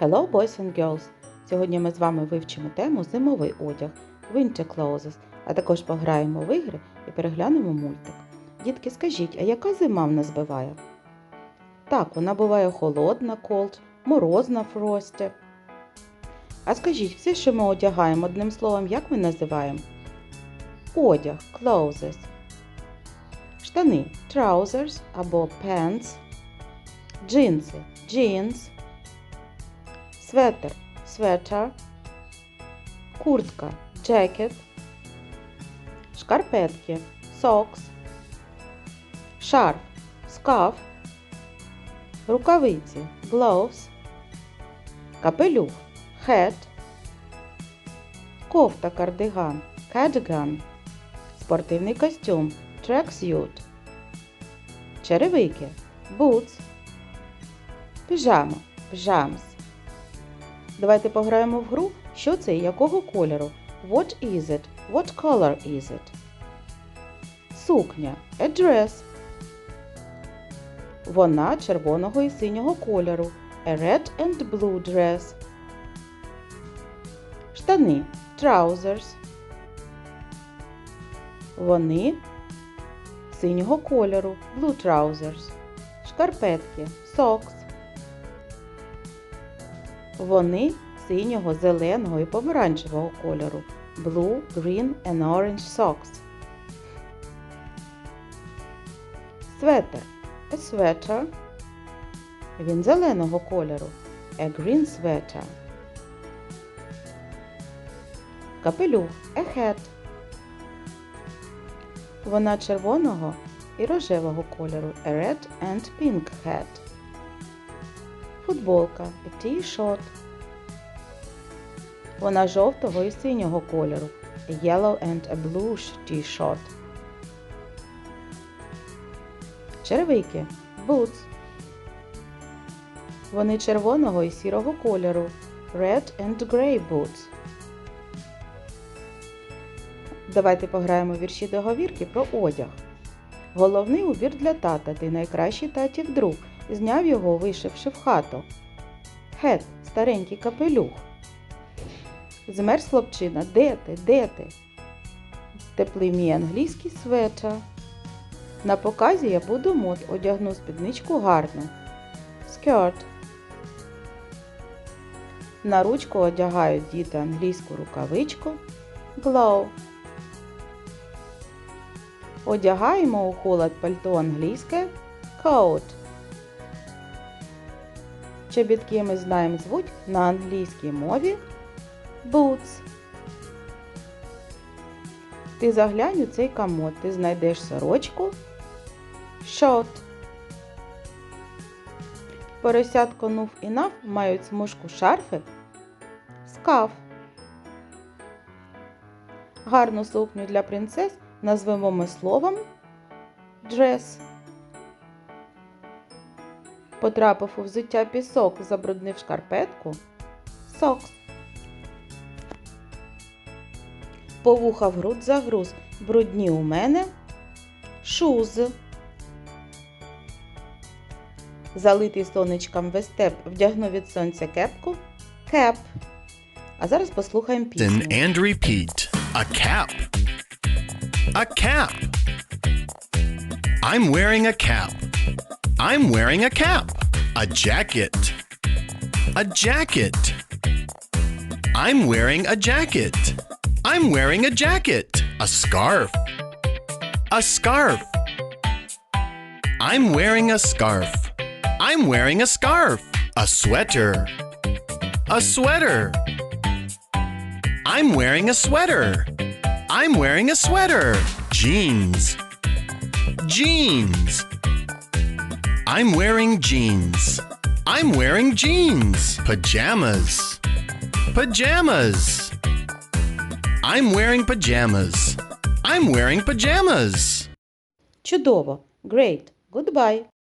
Hello, boys and girls! Сьогодні ми з вами вивчимо тему зимовий одяг Winter Clothes, а також пограємо в ігри і переглянемо мультик. Дітки, скажіть, а яка зима в нас буває? Так, вона буває холодна, cold, морозна frosty. А скажіть, все, що ми одягаємо одним словом, як ми називаємо? Одяг clothes. Штани trousers або pants. Джинси jeans. Светр sweater, куртка jacket, шкарпетки socks, шарф scarf, рукавиці gloves, капелюх hat, кофта кардиган cardigan, спортивний костюм tracksuit, черевики boots, піжама pyjamas. Давайте пограємо в гру, що це і якого кольору. What is it? What color is it? Сукня. A dress. Вона червоного і синього кольору. A red and blue dress. Штани. Trousers. Вони синього кольору. Blue trousers. Шкарпетки. Socks. Вони синього, зеленого і помаранчевого кольору. Blue, green and orange socks. Светер. A sweater. Він зеленого кольору. A green sweater. Капелюх. A hat. Вона червоного і рожевого кольору. A red and pink hat. Футболка t-shirt. Вона жовтого і синього кольору. Yellow and a blue t-shirt. Черевики boots. Вони червоного і сірого кольору. Red and grey boots. Давайте пограємо в вірші договірки про одяг. Головний убір для тата, ти найкращий татів друг. Зняв його, вишивши в хату. Хет, старенький капелюх. Змерз хлопчина, де ти, де ти? Теплий мій англійський светер. На показі я буду мод, одягну спідничку гарну. Скерт. На ручку одягають діти англійську рукавичку. Glove. Одягаємо у холод пальто англійське. Coat. Чобітки ми знаємо звуть на англійській мові boots. Ти заглянь у цей комод, ти знайдеш сорочку short. Поросятко нув і нав мають смужку шарфик скаф. Гарну сукню для принцес назвемо ми словом dress. Потрапив у взуття пісок, забруднив шкарпетку. Сокс. Повухав груд загруз. Брудні у мене. Шуз. Залитий сонечком вестеп вдягну від сонця кепку. Кеп. А зараз послухаємо пісню. Listen and repeat. A cap. A cap. I'm wearing a cap. I'm wearing a cap. A jacket. A jacket. I'm wearing a jacket. I'm wearing a jacket. A scarf. A scarf. I'm wearing a scarf. I'm wearing a scarf. A sweater. A sweater. I'm wearing a sweater. I'm wearing a sweater. Jeans. Jeans. I'm wearing jeans. I'm wearing jeans. Pajamas. Pajamas. I'm wearing pajamas. I'm wearing pajamas. Чудово. Great. Goodbye.